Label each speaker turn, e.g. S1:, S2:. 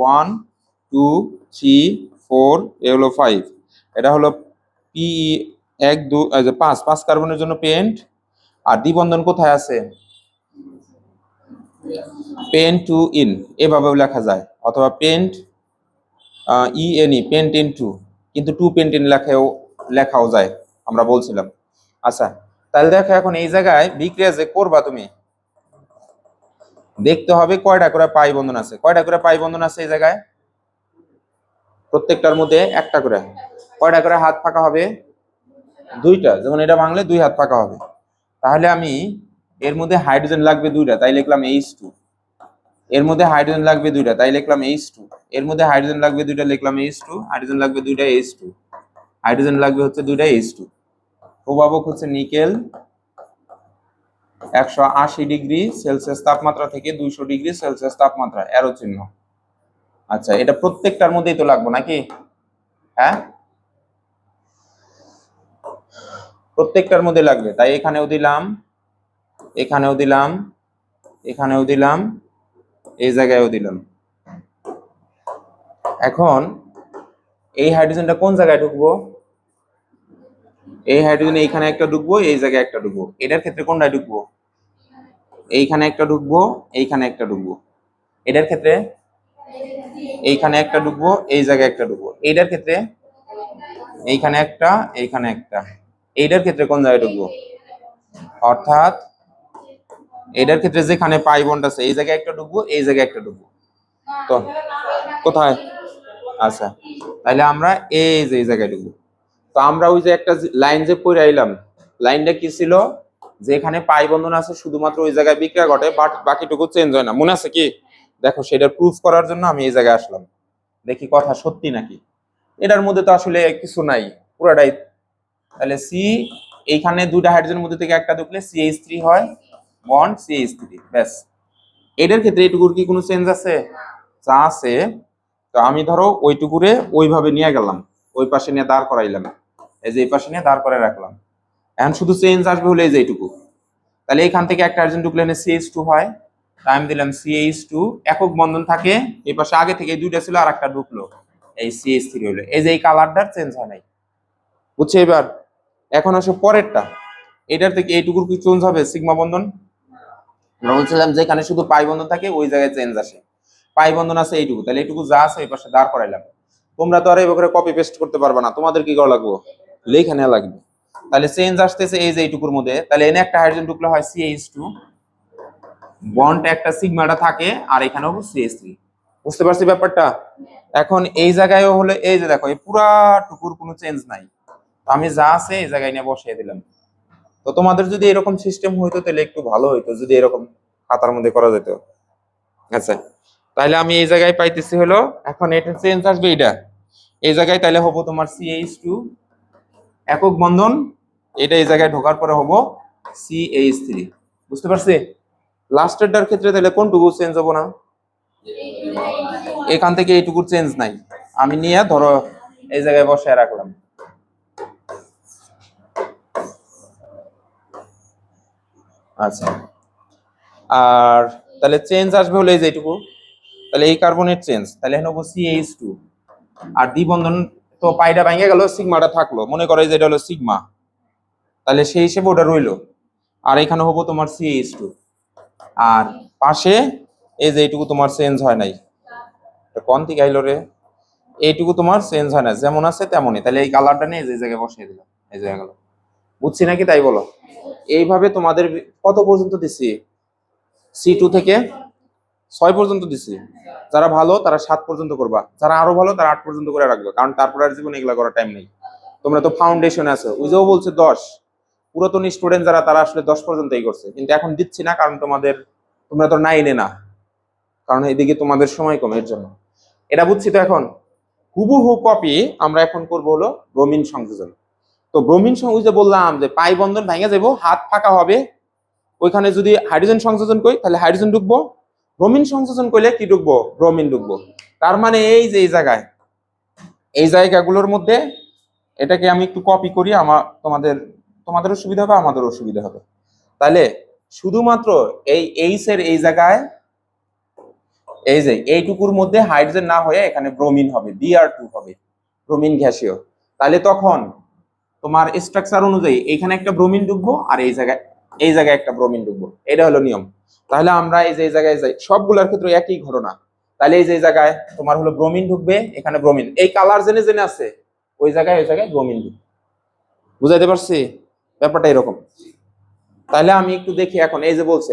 S1: One two three four এ হলো five এটা হলো পি এক, দু পাঁচ পাঁচ কার্বনের জন্য পেন্ট আর দ্বিবন্ধন কোথায় আছে? পেন টু ইন এভাবেও লেখা যায়। অথবা pent E N E pentene two কিন্তু টু পেন্ট ইন লেখাও লেখাও যায়, আমরা বলছিলাম। আচ্ছা তাহলে দেখো এখন এই জায়গায় বিক্রিয়া যে করবা তুমি দেখতে হবে কয়টা করে পাই বন্ধন আছে। কয়টা করে পাই বন্ধন আছে এই জায়গায়? প্রত্যেকটার মধ্যে একটা করে। কয়টা করে হাত ফাঁকা হবে? দুইটা। যেমন এটা ভাঙলে দুই হাত ফাঁকা হবে। তাহলে আমি এর মধ্যে হাইড্রোজেন লাগবে দুইটা, তাই লিখলাম এইচ টু এর মধ্যে হাইড্রোজেন লাগবে দুইটা, তাই লিখলাম এইচ টু এর মধ্যে হাইড্রোজেন লাগবে দুইটা, লিখলাম এইচ টু হাইড্রোজেন লাগবে দুইটা এইচ টু হাইড্রোজেন লাগবে হচ্ছে দুইটা এইচ টু প্রভাবক হচ্ছে নিকেল একশো আশি ডিগ্রি সেলসিয়াস তাপমাত্রা থেকে দুইশো ডিগ্রি সেলসিয়াস তাপমাত্রা, অ্যারো চিহ্ন। আচ্ছা এটা প্রত্যেকটার মধ্যেই তো লাগবে নাকি? হ্যাঁ? প্রত্যেকটার মধ্যে লাগবে, তাই এখানেও দিলাম এখানেও দিলাম এখানেও দিলাম, এই জায়গায়ও দিলাম। এখন এই হাইড্রোজেনটা কোন জায়গায় ঢুকবো? এই হাইড্রোজেন এইখানে একটা ঢুকবো, এই জায়গায় একটা ঢুকবো। এটার ক্ষেত্রে কোনটায় ঢুকবো? এইখানে একটা ঢুকবো, এইখানে একটা ঢুকবো। এটার ক্ষেত্রে? এইখানে একটা ঢুকবো, এই জায়গায় একটা ঢুকবো। এইটার ক্ষেত্রে? এইখানে একটা এইখানে একটা। এইটার ক্ষেত্রে কোন জায়গায় ঢুকবো? অর্থাৎ এটার ক্ষেত্রে যেখানে পাই বন্ড আছে, এই জায়গায় একটা ঢুকবো, এই জায়গায় একটা ঢুকবো। তো, কোথায়? আচ্ছা তাহলে আমরা এই যে, এই জায়গায় ঢুকবো। তো আমরা ওই যে একটা লাইন যে পড়ে আইলাম, লাইনটা কি ছিল? যে এখানে পাই বন্ধন আছে, শুধুমাত্র ওই জায়গায় বিক্রিয়া ঘটে, বাট বাকিটুকু চেঞ্জ হয় না। মনে আছে কি? দেখো সেটার প্রুফ করার জন্য আমি এই জায়গায় আসলাম। দেখি কথা সত্যি নাকি? এটার মধ্যে তো আসলে কিছু নাই, পুরাটাই। তাহলে সি এইখানে দুইটা হাইড্রোজেনের মধ্যে থেকে একটা ঢুকলে সিএইচ থ্রি হয় বন্ড সিএইচ থ্রি ব্যাস। এটার ক্ষেত্রে এইটুকুর কি কোনো চেঞ্জ আছে? যা আছে, তো আমি ধরো ওইটুকুরে ওইভাবে নিয়ে গেলাম, ওই পাশে নিয়ে দাঁড় করাইলাম। এই যে এই পাশে নিয়ে দাঁড় করে রাখলাম। এখন শুধু চেঞ্জ আসবে হলে এই যে এইটুকু। তাহলে এখান থেকে একটা হাইড্রোজেন ঢুকলে সিএইচ টু হয়। তাই আমি দিলাম সিএইচ টু একক বন্ধন থাকে। এই পাশে আগে থেকে দুইটা ছিল আর একটা ঢুকলো। এই সিএইচ থ্রি হলো। এই যে এই কালারটার চেঞ্জ হয় নাই। বুঝছে এবার? এখন আসো পরেরটা। এটার থেকে এইটুকুর কি চেঞ্জ হবে? সিগমা বন্ধন? আমরা বলছিলাম যেখানে শুধু পাই বন্ধন থাকে, ওই জায়গায় চেঞ্জ আসে। পাই বন্ধন আছে এইটুকু। তাহলে এইটুকু যা আছে, এই পাশে দাঁড় করাইলাম। তোমরা তো আর এভাবে কপি পেস্ট করতে পারবে না। তোমাদের কি করা লাগবে? লেখা নেওয়া লাগবে। তাহলে চেঞ্জ আসতেছে এই যে এইটুকুর মধ্যে। তাহলে এনে একটা হাইড্রোজেন ঢুকলে হয় সিএইচ টু বন্ড একটা সিগমাটা থাকে, আর এখানেও সিএইচ থ্রি বুঝতে পারছি ব্যাপারটা? এখন এই জায়গায়ও হলে, এই যে দেখো, এই পুরা টুকুর কোনো চেঞ্জ নাই। আমি যা আছে এই জায়গায় নিয়ে বসিয়ে দিলাম। তো তোমাদের যদি এরকম সিস্টেম হইতো, তাহলে একটু ভালো হইতো, যদি এরকম খাতার মধ্যে করা যেত। আচ্ছা তাহলে আমি এই জায়গায় পাইতেছি হলো, এখন এটা চেঞ্জ আসবে এটা এই জায়গায় তাহলে হব তোমার সিএইচ টু একক বন্ধন, এটা এই জায়গায় ঢোকার পরে হব সি এইচ থ্রি বুঝতে পারছি? লাস্টেরটার ক্ষেত্রে তাহলে কোনটুকু চেঞ্জ হব না? এখান থেকে এইটুকুর চেঞ্জ নাই। আমি নিয়ে ধরো এই জায়গায় বসায় রাখলাম। আচ্ছা। আর তাহলে চেঞ্জ আসবে হলো এই যে এইটুকু। তাহলে এই কার্বনের চেঞ্জ তাহলে এখানে হব সিএইচ টু আর দ্বিবন্ধন তো পাইটা ভেঙে গেল সিগমাটা থাকল। মনে করো যে এটা হলো সিগমা। তাহলে সেই হিসেবে ওটা রইল। আর এখানে হব তোমার সি এইচ টু আর পাশে এই যে এইটুকু তোমার চেঞ্জ হয় নাই। কোন থেকে আইলো রে? এইটুকু তোমার চেঞ্জ হয় না যেমন আছে তেমনই। তাহলে এই কালারটা নিয়ে যে জায়গায় বসিয়ে দিলাম এই জায়গা গেল। বুঝছি নাকি তাই বলো? এইভাবে তোমাদের কত পর্যন্ত দিছি? সি টু থেকে ছয় পর্যন্ত দিছি। যারা ভালো, তারা সাত পর্যন্ত করবা। যারা আরও ভালো, তারা আট পর্যন্ত করে রাখবে। কারণ তারপর আর জীবনে এগুলা করার টাইম নেই। তোমরা তো ফাউন্ডেশনে আছো। ওইটাও বলছে দশ। পুরাতন স্টুডেন্ট যারা, তারা আসলে দশ পর্যন্তই করছে। কিন্তু এখন দিচ্ছি না, কারণ তোমাদের, তোমরা তো নাইনে না। কারণ এদিকে তোমাদের সময় কম, এর জন্য। এটা বুঝছি তো এখন? হুবহু কপি আমরা এখন করব হলো ব্রোমিন সংযোজন। তো ব্রমিন সং- ওই যে বললাম যে পাই বন্ধন ভেঙে যাব, হাত ফাঁকা হবে। ওইখানে যদি হাইড্রোজেন সংযোজন করি, তাহলে হাইড্রোজেন ঢুকবো। ব্রোমিন সংযোজন করলে কি ঢুকবো? ব্রোমিন ঢুকবো। তার মানে এই যে এই জায়গায়, এই জায়গাগুলোর মধ্যে এটাকে আমি একটু কপি করি আমার তোমাদের তোমাদেরও সুবিধা হবে, আমাদেরও সুবিধা হবে। তাহলে শুধুমাত্র এই এইচ এর এই জায়গায়, এই যে এইটুকুর মধ্যে হাইড্রোজেন না হয়ে এখানে ব্রোমিন হবে বিআর টু হবে ব্রোমিন গ্যাসীয়। তাহলে তখন তোমার স্ট্রাকচার অনুযায়ী এইখানে একটা ব্রোমিন ঢুকবো আর এই জায়গায় এই জায়গায় একটা ব্রোমিন ঢুকবো। এটা হলো নিয়ম। তাহলে আমরা এই যে এই জায়গায় যাই, সবগুলোর ক্ষেত্রে একই ঘটনা। তাহলে এই যে জায়গায় তোমার হলো ব্রোমিন ঢুকবে, এখানে ব্রোমিন এই কালার জেনে জেনে আছে, ওই জায়গায় ওই জায়গায় ব্রোমিন ঢুকবে। বুঝাইতে পারছি? ব্যাপারটা এরকম। তাহলে আমি একটু দেখি এখন, এই যে বলছে